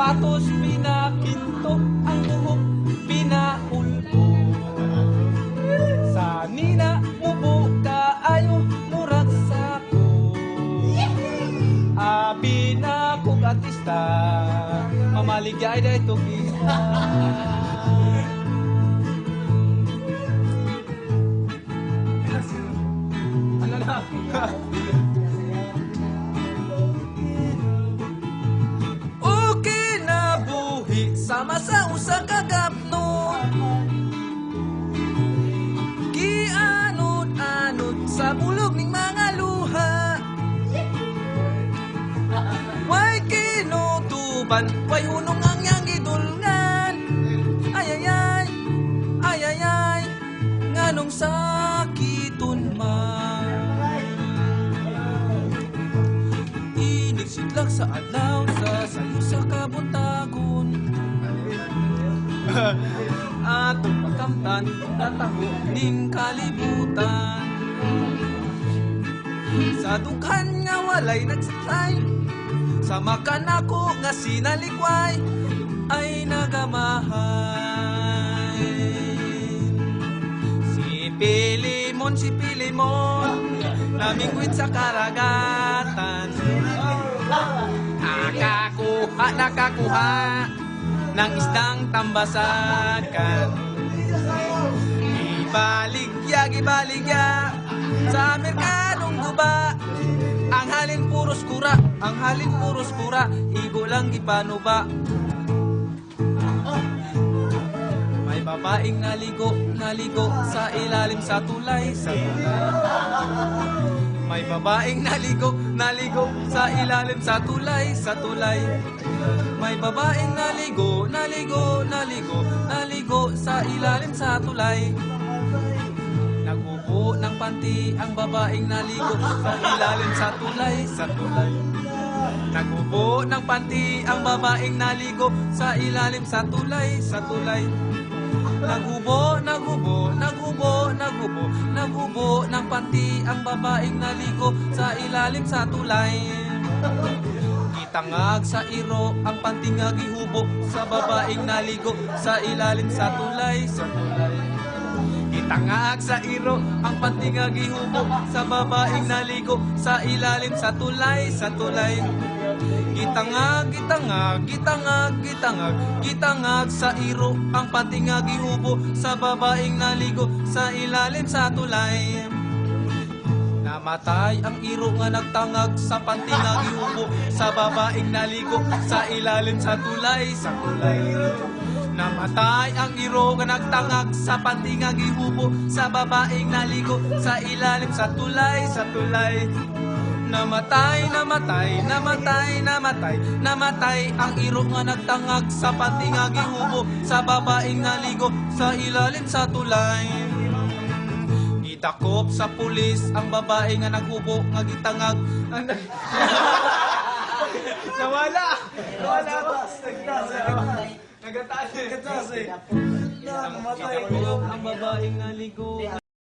Sapatos pinakinto Ang buhok pinaulbo Sa nina mubo kaayo Murag sako Abi na kong artista Mamaligay na ito kita. Ano na? Sa usa ka gapno Gianod-anod sa bulog ning mga luha. Way kinutuban, way hunong ang yang gidulngan Ay ay ay, ay ay ay, nganong sakiton man. Inig sidlak sa adlaw sa sayo sa kabuntagon Atong pagkamtan, nataho ning kalibutan. Sa dughan nga walay nagsaklay Sa makan ako nga sinalikway Ay nagamahay. Si Pilimon, si Pilimon Namingwit sa karagatan. Nakakuha, nakakuha Ng isdang tambasakan. Ibaligya, ibaligya Sa Amerikanong guba Ang halin puros kura Ang halin puros kura Igo lang ipanuba May babaeng naligo, naligo Sa ilalim sa tulay, sa tulay May babaeng naligo, naligo Sa ilalim sa tulay, sa tulay. May babaeng naligo, naligo, naligo Naligo sa ilalim sa tulay. Nagubo ng panty ang babaeng naligo Sa ilalim sa tulay, sa tulay. Nagubo ng panty ang babaeng naligo Sa ilalim sa tulay, sa tulay Nagubo, nagubo, nagubo, nagubo Nagubo ng panty ang babaeng naligo Sa ilalim sa tulay. Kitangag sa iro ang panty nga gihubo Sa babaeng naligo Sa ilalim sa tulay, sa tulay. Itangag sa iro ang panty nga gihubo Sa babaeng naligo Sa ilalim sa tulay, sa tulay Gitangag, gitangag, gitangag, gitangag. Gitangag sa iro ang panty nga gihubo Sa babaeng naligo Sa ilalim sa tulay. Namatay ang iro nga nagtangag sa panty nga gihubo Sa babaeng naligo Sa ilalim sa tulay, sa tulay. Namatay ang iro nga nagtangag sa panty nga gihubo Sa babaeng naligo Sa ilalim sa tulay, sa tulay Namatay, namatay, namatay, namatay Namatay ang iro nga nagtangag sa panty nga gihubo Sa babaeng naligo Sa ilalim sa tulay Gitakop sa pulis ang babae nga naghubo nga gitangag ang Nawala! Nawala ako! Nagataas eh! Nagataas eh! Gitakop ang babaeng naligo